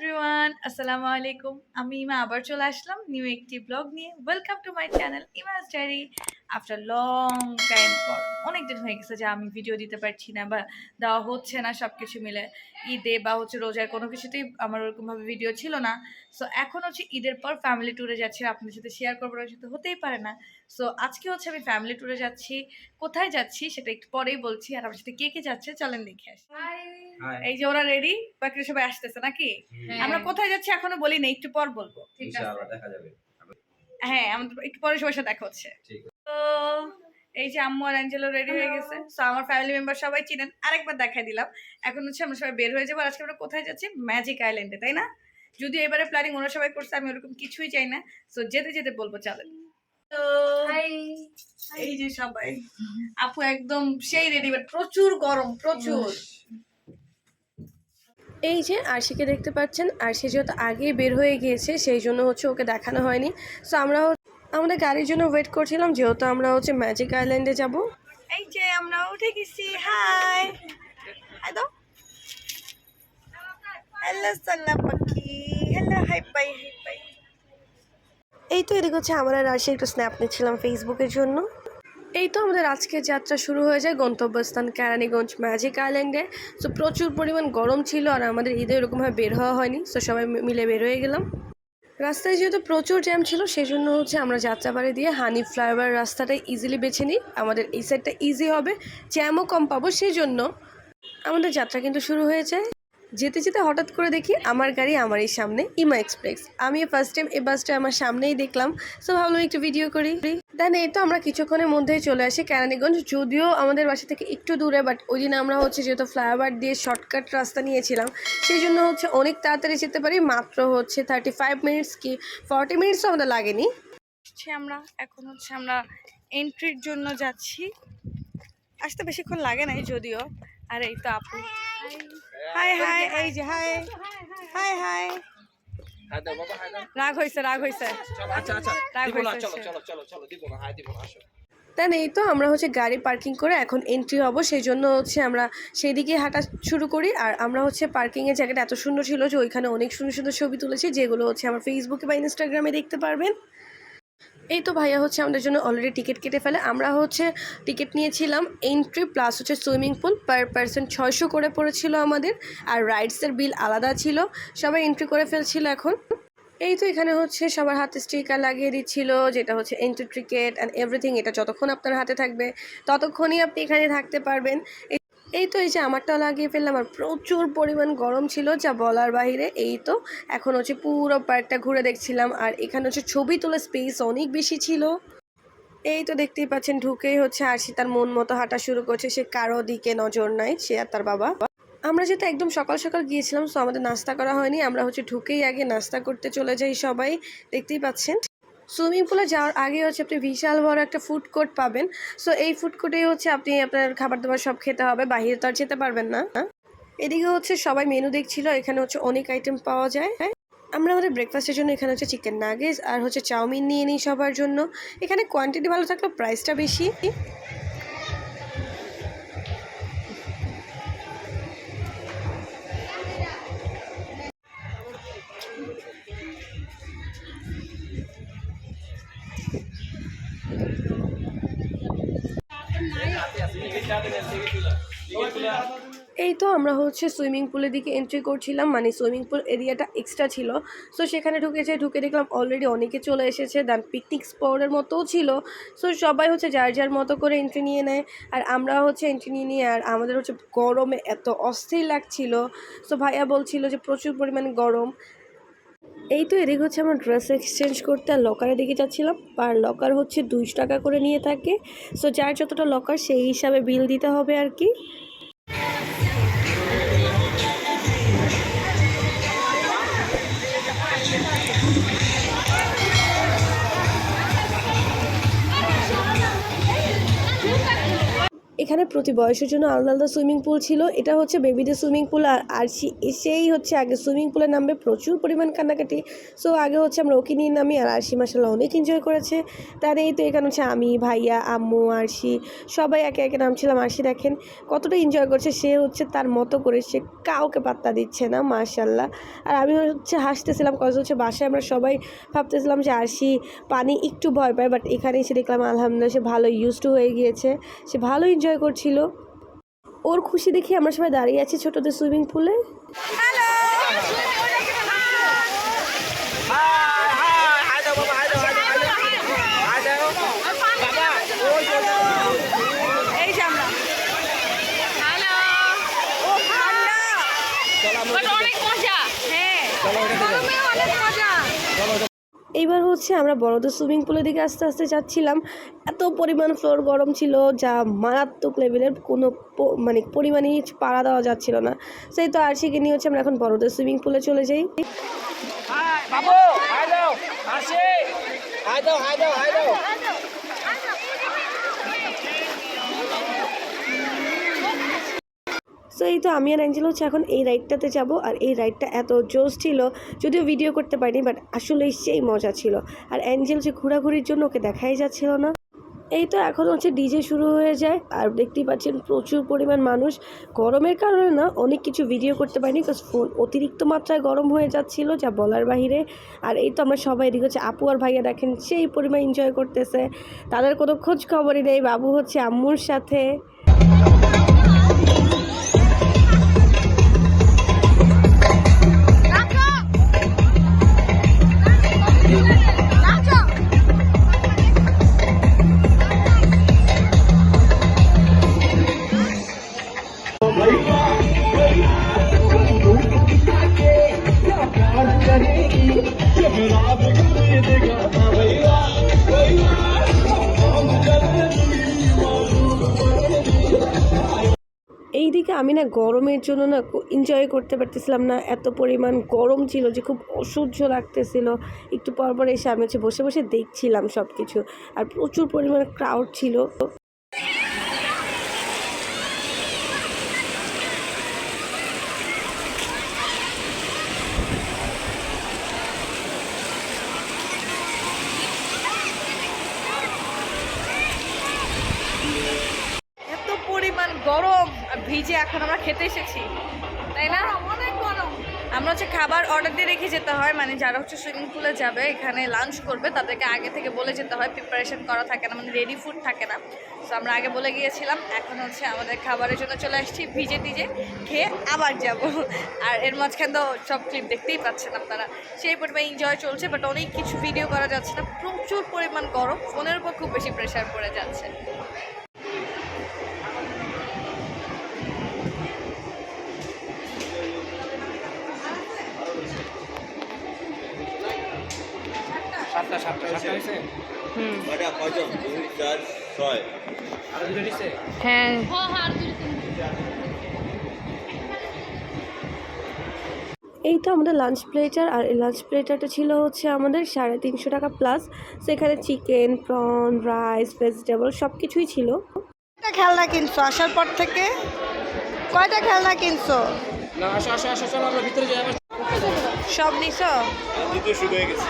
Everyone আসসালামু আলাইকুম আমি ইমা আবার চলে আসলাম নিউ একটি ব্লগ নিয়ে। Welcome to my channel Ima's diary after long time পর অনেক দিন হয়ে গেছে যে আমি ভিডিও দিতে পারছি না বা দেওয়া হচ্ছে না সব কিছু মিলে। ঈদে বা হচ্ছে রোজার কোনো কিছুতেই আমার ওরকমভাবে ভিডিও ছিল না। সো এখন হচ্ছে ঈদের পর ফ্যামিলি ট্যুরে যাচ্ছি আপনাদের সাথে শেয়ার করব ওর সাথে হতেই পারে না। সো আজকে হচ্ছে আমি ফ্যামিলি ট্যুরে যাচ্ছি। কোথায় যাচ্ছি সেটা একটু পরেই বলছি। আর আমার সাথে কে কে যাচ্ছে চলেন দেখে আসি। এই যে ওরা রেডি বাকি সবাই আসতেছে নাকি? হ্যাঁ। আমরা কোথায় যাচ্ছি এখনও বলি না একটু পর বলব। ঠিক আছে। হ্যাঁ আমাদের একটু পরে সবার সাথে দেখা হচ্ছে। এই যে আম্মু আর অ্যাঞ্জেলো রেডি হয়ে গেছে। তো আমার ফ্যামিলি মেম্বার সবাই চিনেন। আরেকবার দেখাই দিলাম। এখন হচ্ছে আমরা সবাই বের হয়ে যাব। আজকে আমরা কোথায় যাচ্ছি? ম্যাজিক আইল্যান্ডে তাই না? যদি এবারে প্ল্যানিং ওরা সবাই করছে আমি ওরকম কিছুই চাই না। তো যেতে যেতে বলব চলেন। তো এই যে সবাই। আপু একদম সেই রেডি প্রচুর গরম প্রচুর। এই যে আরশিকে দেখতে পাচ্ছেন আরশি যেহেতু আগে বের হয়ে গিয়েছে সেই জন্য হচ্ছে ওকে দেখানো হয়নি। সো আমরা আমাদের গাড়ির জন্য ওয়েট করছিলাম যেহেতু আমরা হচ্ছে ম্যাজিক আইল্যান্ডে যাব। এই যে আমরা উঠে গেছি হাই দাও হ্যালো সাল্লা পাখি। হ্যালো হাই বাই হাই পাই এই তো এদিকে হচ্ছে আমরা আরশি একটু স্ন্যাপ নিচ্ছিলাম ফেসবুকের জন্য। এই তো আমাদের আজকের যাত্রা শুরু হয়ে যায় গন্তব্যস্থান কেরানীগঞ্জ ম্যাজিক আইল্যান্ডে সো প্রচুর পরিমাণ গরম ছিল আর আমাদের ঈদে এরকমভাবে বের হওয়া হয়নি সো সবাই মিলে বের হয়ে গেলাম। রাস্তায় যেহেতু প্রচুর জ্যাম ছিল সেই জন্য হচ্ছে আমরা যাত্রাবাড়ি দিয়ে হানি ফ্লাইওভার রাস্তাটা ইজিলি বেছে নিই। আমাদের এই সাইডটা ইজি হবে জ্যামও কম পাবো সেই জন্য আমাদের যাত্রা কিন্তু শুরু হয়ে যায় যেতে যেতে হঠাৎ করে দেখি আমার গাড়ি আমারই সামনে ইমা এক্সপ্রেস আমি ফার্স্ট টাইম এই বাসটা আমার সামনেই দেখলাম। সো ভাবলাম একটু ভিডিও করি। দেন এই তো আমরা কিছুক্ষণের মধ্যেই চলে আসি কেরানীগঞ্জ। যদিও আমাদের বাসা থেকে একটু দূরে বাট ওই দিন আমরা হচ্ছে যেহেতু ফ্লাইওভার দিয়ে শর্টকাট রাস্তা নিয়েছিলাম, সেই জন্য হচ্ছে অনেক তাড়াতাড়ি যেতে পারি। মাত্র হচ্ছে থার্টি ফাইভ মিনিটস কি ফর্টি মিনিটসও আমাদের লাগেনি। আমরা, এখন হচ্ছে আমরা এন্ট্রির জন্য যাচ্ছি। আসতে বেশিক্ষণ লাগে নাই যদিও। আর এই তো আপু। হাই হাই এই যে হাই হাই হাই রাগ হয়েছে রাগ হয়েছে রাগ দিব না হয়েছে, চলো। চলো চলো চলো দিব না দিব না আসো। দেন এই তো আমরা হচ্ছে গাড়ি পার্কিং করে এখন এন্ট্রি হব সেই জন্য হচ্ছে আমরা সেই দিকে হাঁটা শুরু করি আর আমরা হচ্ছে পার্কিংয়ের জায়গাটা এত সুন্দর ছিল যে ওইখানে অনেক সুন্দর সুন্দর ছবি তুলেছি যেগুলো হচ্ছে আমার ফেসবুকে বা ইনস্টাগ্রামে দেখতে পারবেন। এই তো ভাইয়া হচ্ছে আমাদের জন্য অলরেডি টিকিট কেটে ফেলে। আমরা হচ্ছে টিকিট নিয়েছিলাম এন্ট্রি প্লাস হচ্ছে সুইমিং পুল পার পার্সন ছয়শো করে পড়েছিল আমাদের আর রাইডসের বিল আলাদা ছিল। সবাই এন্ট্রি করে ফেলছিল এখন। এই তো এখানে হচ্ছে সবার হাতে স্টিকার লাগিয়ে দিচ্ছিল, যেটা হচ্ছে এন্ট্রি টিকেট অ্যান্ড এভরিথিং এটা যতক্ষণ আপনার হাতে থাকবে, ততক্ষণই আপনি এখানে থাকতে পারবেন। এই- তো এই যে আমারটাও লাগিয়ে ফেললাম, আর প্রচুর পরিমাণ গরম ছিল, যা বলার বাইরে। এই তো, এখন হচ্ছে পুরো পার্কটা ঘুরে দেখছিলাম, আর এখানে হচ্ছে ছবি তোলা স্পেস অনেক বেশি ছিল। এই তো দেখতেই পাচ্ছেন ঢুকেই হচ্ছে আরশি তার মন মতো হাঁটা শুরু করছে, সে কারও দিকে নজর নাই, সে আর তার বাবা। আমরা যেহেতু একদম সকাল সকাল গিয়েছিলাম সো আমাদের নাস্তা করা হয়নি, আমরা হচ্ছে ঢুকেই আগে নাস্তা করতে চলে যাই সবাই, দেখতেই পাচ্ছেন। সুইমিং পুলে যাওয়ার আগে হচ্ছে আপনি বিশাল বড় একটা ফুড কোর্ট পাবেন। সো এই ফুড কোর্টেই হচ্ছে আপনি আপনার খাবার দাবার সব খেতে হবে, বাহিরে তো আর যেতে পারবেন না। এদিকে হচ্ছে সবাই মেনু দেখছিল, এখানে হচ্ছে অনেক আইটেম পাওয়া যায়। হ্যাঁ আমরা আমাদের ব্রেকফাস্টের জন্য এখানে হচ্ছে চিকেন নাগেজ আর হচ্ছে চাউমিন নিয়ে নিই সবার জন্য। এখানে কোয়ান্টিটি ভালো থাকলেও প্রাইসটা বেশি। এই তো আমরা হচ্ছে সুইমিং পুলের দিকে এন্ট্রি করছিলাম মানে সুইমিং পুল এরিয়াটা এক্সট্রা ছিল। সো সেখানে ঢুকেছে, ঢুকে দেখলাম অলরেডি অনেকে চলে এসেছে দেন পিকনিক স্পটের মতোও ছিল। সো সবাই হচ্ছে যার যার মতো করে এন্ট্রি নিয়ে নেয়, আর আমরা হচ্ছে এন্ট্রি নিয়ে নিয়ে, আর আমাদের হচ্ছে গরমে এত অস্থির লাগছিল। সো ভাইয়া বলছিল যে প্রচুর পরিমাণে গরম। এই তো এদিক হচ্ছে আমার ড্রেস এক্সচেঞ্জ করতে আর লকারের দিকে যাচ্ছিলাম। আর লকার হচ্ছে দুইশো টাকা করে নিয়ে থাকে। সো যার যতটা লকার সেই হিসাবে বিল দিতে হবে আর কি। এখানে প্রতি বয়সের জন্য আলাদা আলাদা সুইমিং পুল ছিল। এটা হচ্ছে বেবিদের সুইমিং পুল আর আরশি এসেই হচ্ছে আগে সুইমিং পুলে নামবে প্রচুর পরিমাণ কান্নাকাটি। সো আগে হচ্ছে আমরা ওকে নিয়ে নামি আর আরশি মাসাল্লাহ অনেক এনজয় করেছে। তার এই তো এখানে হচ্ছে আমি, ভাইয়া, আম্মু, আরশি সবাই একে একে নামছিলাম। আরশি দেখেন কতটা এনজয় করছে, সে হচ্ছে তার মতো করে সে কাউকে পাত্তা দিচ্ছে না মাশাল্লাহ আর আমি হচ্ছে হাসতেছিলাম কজ হচ্ছে বাসায় আমরা সবাই ভাবতেছিলাম যে আরশি পানি একটু ভয় পায় বাট এখানে এসে দেখলাম আলহামদুলিল্লাহ সে ভালো ইউজ টু হয়ে গিয়েছে। সে ভালো এনজয় করছিল ওর খুশি দেখে আমরা সবাই দাঁড়িয়ে আছি ছোটদের সুইমিং পুলে এইবার হচ্ছে আমরা বড়দের সুইমিং পুলের দিকে আস্তে আস্তে যাচ্ছিলাম। এত পরিমাণ ফ্লোর গরম ছিল যা মারাত্মক লেভেলের কোনো মানে পরিমাণেই পাড়া দেওয়া যাচ্ছিল না। সেই তো আর শিখে নিয়ে হচ্ছে আমরা এখন বড়দের সুইমিং পুলে চলে যাই। বাবু হাই দাও হাই দাও হাই দাও। সো এই তো আমি আর অ্যাঞ্জেল হচ্ছে এখন এই রাইডটাতে যাব। আর এই রাইডটা এত জোস ছিল, যদিও ভিডিও করতে পারিনি বাট আসলে সেই মজা ছিল। আর অ্যাঞ্জেল যে ঘোরাঘুরির জন্য ওকে দেখাই যাচ্ছিল না। এই তো এখন হচ্ছে ডিজে শুরু হয়ে যায়। আর দেখতেই পাচ্ছেন প্রচুর পরিমাণ মানুষ। গরমের কারণে না অনেক কিছু ভিডিও করতে পারিনি বিকজ ফোন অতিরিক্ত মাত্রায় গরম হয়ে যাচ্ছিল, যা বলার বাহিরে। আর এই তো আমরা সবাই এদিকে হচ্ছে আপু আর ভাইয়া দেখেন সেই পরিমাণ এনজয় করতেছে। তাদের কোনো খোঁজ খবরই নেই, বাবু হচ্ছে আম্মুর সাথে। আমি না গরমের জন্য না এনজয় করতে পারতেছিলাম না। এত পরিমাণ গরম ছিল যে খুব অসহ্য লাগতেছিল। একটু পর পর এসে আমি হচ্ছে বসে বসে দেখছিলাম সব কিছু আর প্রচুর পরিমাণ ক্রাউড ছিল এত পরিমাণ গরম আর ভিজে এখন আমরা খেতে এসেছি। তাই না? অনেক গরম আমরা হচ্ছে খাবার অর্ডার দিয়ে রেখে যেতে হয় মানে যারা হচ্ছে সুইমিং পুলে যাবে, এখানে লাঞ্চ করবে, তাদেরকে আগে থেকে বলে যেতে হয় প্রিপারেশন করা থাকে না মানে রেডি ফুড থাকে না। তো আমরা আগে বলে গিয়েছিলাম, এখন হচ্ছে আমাদের খাবারের জন্য চলে আসছি, ভিজে টিজে খেয়ে আবার যাব। আর এর মাঝখান তো সব ক্লিপ দেখতেই পাচ্ছেন আপনারা। সেই পরিমাণ এনজয় চলছে বাট অনেক কিছু ভিডিও করা যাচ্ছে না, প্রচুর পরিমাণ গরম, ফোনের উপর খুব বেশি প্রেশার পড়ে যাচ্ছে। সাতটা সাতটা সাতটা হয়েছে। কয়টা কয়জন দুই চার ছয়। আর দুটো দিছে? হ্যাঁ। এই তো আমাদের লাঞ্চ প্লেটার আর এই লাঞ্চ প্লেটারটা ছিল হচ্ছে আমাদের সাড়ে তিনশো টাকা প্লাস সেখানে চিকেন প্রন রাইস ভেজিটেবল সব কিছুই ছিল। কয়টা খেলনা কিনছো? আসার পর থেকে? কয়টা খেলনা কিনছো? সব নিছো দ্বিতীয় শুরু হয়ে গেছে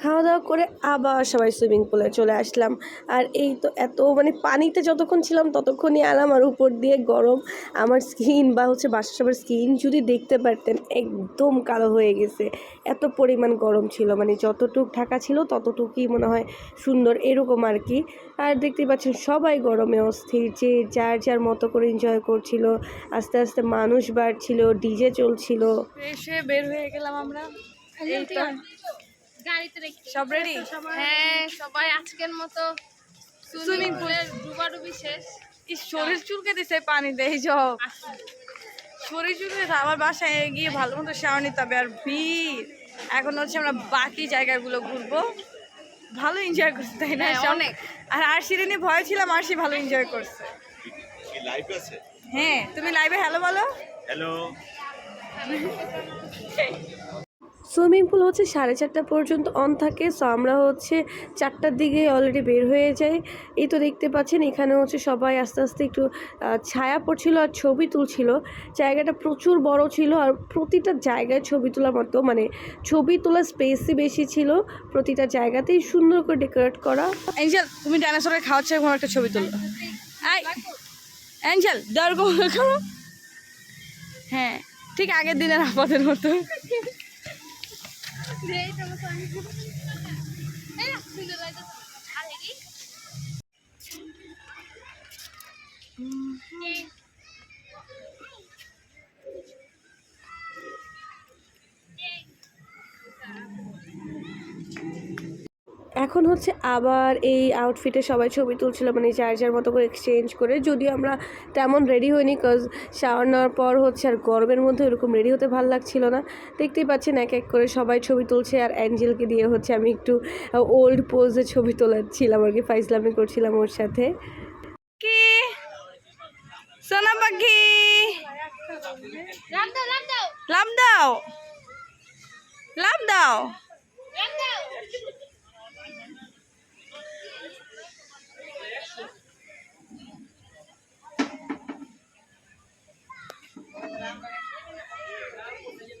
খাওয়া দাওয়া করে আবার সবাই সুইমিং পুলে চলে আসলাম। আর এই তো এত মানে পানিতে যতক্ষণ ছিলাম ততক্ষণই আর আমার উপর দিয়ে গরম আমার স্কিন বা হচ্ছে বাসা সবার স্কিন যদি দেখতে পারতেন একদম কালো হয়ে গেছে। এত পরিমাণ গরম ছিল মানে যতটুক ঢাকা ছিল ততটুকুই মনে হয় সুন্দর এরকম আর কি। আর দেখতেই পাচ্ছেন সবাই গরমে অস্থির যে যার যার মতো করে এনজয় করছিল আস্তে আস্তে মানুষ বাড়ছিল ডিজে চলছিল। এসে বের হয়ে গেলাম আমরা। গাড়িতে রেখে সব রেডি হ্যাঁ। সবাই আজকের মতো সুইমিং পুলের ডুবাডুবি শেষ। শরীর চুলকে দিছে পানিতে এই সব শরীর চুলকে আমার বাসায় গিয়ে ভালো মতো শাওয়ার নিতে হবে আর ভিড় এখন হচ্ছে আমরা বাকি জায়গাগুলো ঘুরবো। ভালো এনজয় করছে তাই না? হ্যাঁ, অনেক। আর আরশিরে নিয়ে ভয় ছিলাম আরশি ভালো এনজয় করছে। কি লাইভ আছে? হ্যাঁ তুমি লাইভে হ্যালো বলো। হ্যালো সুইমিং পুল হচ্ছে সাড়ে চারটা পর্যন্ত অন থাকে সো আমরা হচ্ছে চারটার দিকে অলরেডি বের হয়ে যাই। এই তো দেখতে পাচ্ছেন এখানে হচ্ছে সবাই আস্তে আস্তে একটু ছায়া পড়ছিল আর ছবি তুলছিল। জায়গাটা প্রচুর বড় ছিল আর প্রতিটা জায়গায় ছবি তোলার মতো মানে ছবি তোলার স্পেসই বেশি ছিল। প্রতিটা জায়গাতেই সুন্দর করে ডেকোরেট করা। অ্যাঞ্জেল তুমি ডাইনোসরের খাওয়াচ্ছে এরকম একটা ছবি তুলো। অ্যাঞ্জেল করো। হ্যাঁ ঠিক আগের দিনের আপাদের মতো। Yeah. এখন হচ্ছে আবার এই আউটফিটে সবাই ছবি তুলছিল মানে যার যার মতো করে এক্সচেঞ্জ করে। যদিও আমরা তেমন রেডি হইনি কজ শাওয়ার নেওয়ার পর হচ্ছে আর গরমের মধ্যে ওরকম রেডি হতে ভালো লাগছিল না। দেখতেই পাচ্ছেন এক এক করে সবাই ছবি তুলছে আর অ্যাঞ্জেলকে দিয়ে হচ্ছে আমি একটু ওল্ড পোজে ছবি তোলাচ্ছিলাম আর কি ফাইজলামি করছিলাম ওর সাথে। কি? সোনা পাখি লাভ দাও? লাভ দাও। লাভ দাও লাভ দাও লাভ দাও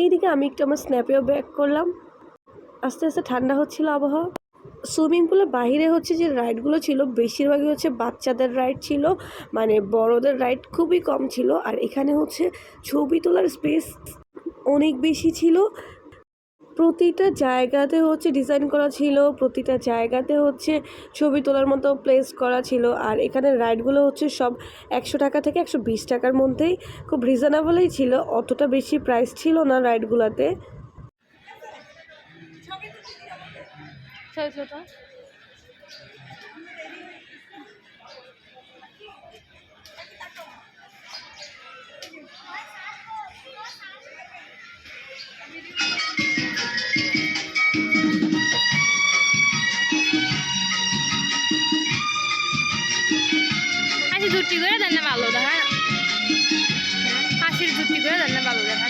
এইদিকে আমি একটু আমার স্ন্যাপেও ব্যাক করলাম। আস্তে আস্তে ঠান্ডা হচ্ছিল আবহাওয়া। সুইমিং পুলের বাইরে হচ্ছে যে রাইডগুলো ছিল, বেশিরভাগই হচ্ছে বাচ্চাদের রাইড ছিল মানে বড়দের রাইড খুবই কম ছিল। আর এখানে হচ্ছে ছবি তোলার স্পেস অনেক বেশি ছিল। প্রতিটা জায়গাতে হচ্ছে ডিজাইন করা ছিল, প্রতিটা জায়গাতে হচ্ছে ছবি তোলার মতো প্লেস করা ছিল। আর এখানে রাইডগুলো হচ্ছে সব একশো টাকা থেকে একশো বিশ টাকার মধ্যেই খুব রিজনেবলই ছিল। অতটা বেশি প্রাইস ছিল না রাইডগুলোতে দুটি করে দেন না ভালো দেখা হাসির দুটি করে দেন না ভালো দেখা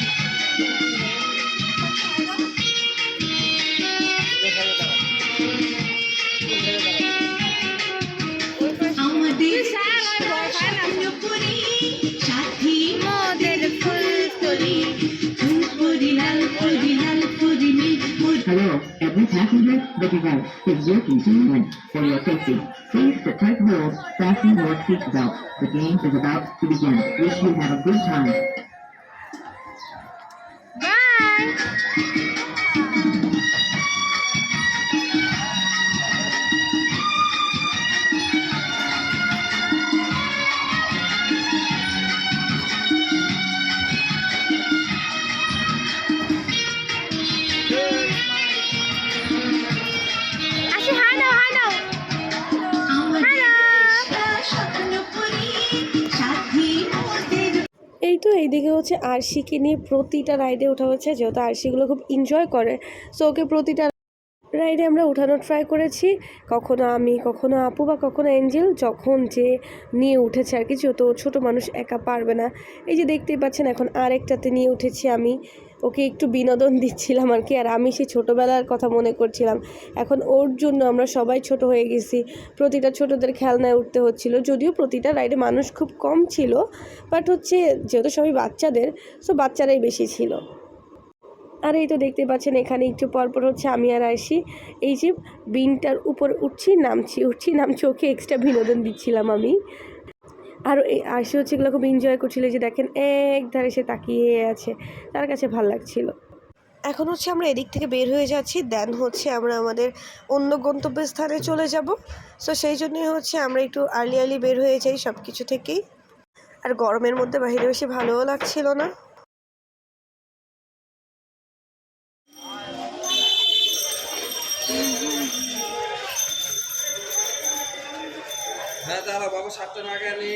Hello, every passenger, the device is working to moment for your safety. Please sit tight hold, fasten your seatbelt. The game is about to begin. Wish you have a good time. Bye হচ্ছে আরশিকে নিয়ে প্রতিটা রাইডে ওঠা হচ্ছে যেহেতু আরশিগুলো খুব enjoy করে। সো ওকে প্রতিটা রাইডে আমরা উঠানো ট্রাই করেছি। কখনো আমি, কখনো আপু বা কখনো এঞ্জেল যখন যে নিয়ে উঠেছে আর কি যেহেতু ছোটো মানুষ একা পারবে না। এই যে দেখতেই পাচ্ছেন, এখন আরেকটাতে নিয়ে উঠেছি আমি। ওকে একটু বিনোদন দিচ্ছিলাম আর কি, আর আমি সেই ছোটোবেলার কথা মনে করছিলাম। এখন ওর জন্য আমরা সবাই ছোট হয়ে গেছি। প্রতিটা ছোটদের খেলনায় উঠতে হচ্ছিল, যদিও প্রতিটা রাইডে মানুষ খুব কম ছিল বাট হচ্ছে যেহেতু সবাই বাচ্চাদের সো বাচ্চারাই বেশি ছিল। আর এই তো দেখতে পাচ্ছেন, এখানে একটু পরপর হচ্ছে আমি আর আইসি এই যে বিনটার উপর উঠছি, নামছি উঠছি, নামছি, ওকে এক্সট্রা বিনোদন দিচ্ছিলাম আমি। আর এই আইসি হচ্ছে এগুলো খুব এনজয় করছিল যে দেখেন এক ধারে সে তাকিয়ে আছে, তার কাছে ভালো লাগছিল। এখন হচ্ছে আমরা এদিক থেকে বের হয়ে যাচ্ছি দেন হচ্ছে আমরা আমাদের অন্য গন্তব্যস্থানে চলে যাব। সো সেই জন্যই হচ্ছে আমরা একটু আর্লি আর্লি বের হয়ে যাই সব কিছু থেকেই। আর গরমের মধ্যে বাইরে বেশি ভালোও লাগছিল না। দাঁড়া বাবা সাতটা না গেলে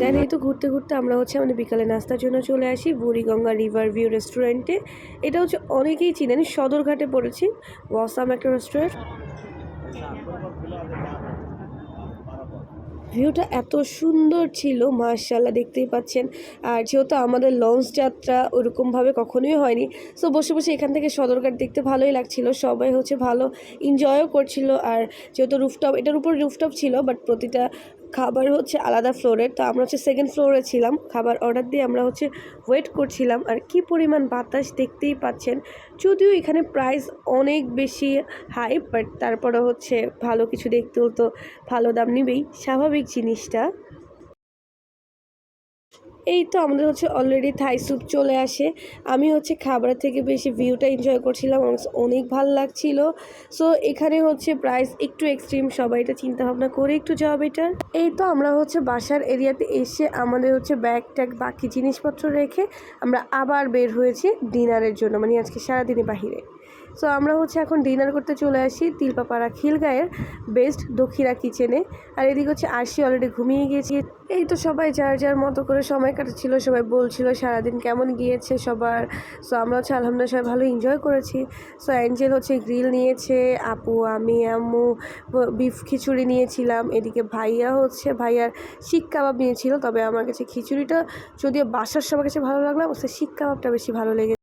দেন এই তো ঘুরতে ঘুরতে আমরা হচ্ছে আমাদের বিকালে নাস্তার জন্য চলে আসি বুড়িগঙ্গা রিভার ভিউ রেস্টুরেন্টে। এটা হচ্ছে অনেকেই চিনেন, সদরঘাটে পড়েছি। ওয়াসাম একটা রেস্টুরেন্ট ভিউটা এত সুন্দর ছিল মার্শাল্লাহ দেখতেই পাচ্ছেন। আর যেহেতু আমাদের লঞ্চ যাত্রা ওরকমভাবে কখনোই হয়নি সো বসে বসে এখান থেকে সদরঘাট দেখতে ভালোই লাগছিল। সবাই হচ্ছে ভালো এনজয়ও করছিল। আর যেহেতু রুফটপ এটার উপর রুফটপ ছিল বাট প্রতিটা খাবার হচ্ছে আলাদা ফ্লোরের তো আমরা হচ্ছে সেকেন্ড ফ্লোরে ছিলাম। খাবার অর্ডার দিয়ে আমরা হচ্ছে ওয়েট করছিলাম। আর কি পরিমাণ বাতাস দেখতেই পাচ্ছেন। যদিও এখানে প্রাইস অনেক বেশি হাই বাট তারপরে হচ্ছে ভালো কিছু দেখতেও তো ভালো দাম নেবেই। স্বাভাবিক জিনিসটা। এই তো আমাদের হচ্ছে অলরেডি থাই স্যুপ চলে আসে। আমি হচ্ছে খাবার থেকে বেশি ভিউটা এনজয় করছিলাম অনেক ভালো লাগছিল। সো এখানে হচ্ছে প্রাইস একটু এক্সট্রিম সবাই এটা চিন্তা ভাবনা করে একটু যাওয়া বেটার এই তো আমরা হচ্ছে বাসার এরিয়াতে এসে আমাদের হচ্ছে ব্যাগ ট্যাগ বাকি জিনিসপত্র রেখে আমরা আবার বের হয়েছি ডিনারের জন্য মানে আজকে সারাদিনে বাহিরে। সো আমরা হচ্ছে এখন ডিনার করতে চলে আসি তিলপাপাড়া খিলগাঁয়ের বেস্ট দক্ষিণা কিচেনে আর এদিকে হচ্ছে আশি অলরেডি ঘুমিয়ে গিয়েছি এই তো সবাই যার যার মতো করে সময় কাটাচ্ছিল, সবাই বলছিল সারাদিন কেমন গিয়েছে সবার। সো আমরা হচ্ছে আলহামদুলিল্লাহ সবাই ভালো এনজয় করেছি। সো অ্যাঞ্জেল হচ্ছে গ্রিল নিয়েছে, আপু, আমি, আম্মু বিফ খিচুড়ি নিয়েছিলাম। এদিকে ভাইয়া হচ্ছে, ভাইয়ার শিক কাবাব নিয়েছিল, তবে আমার কাছে খিচুড়িটা যদিও বাসার সবার কাছে ভালো লাগল আমার কাছে শিক কাবাবটা বেশি ভালো লেগেছে।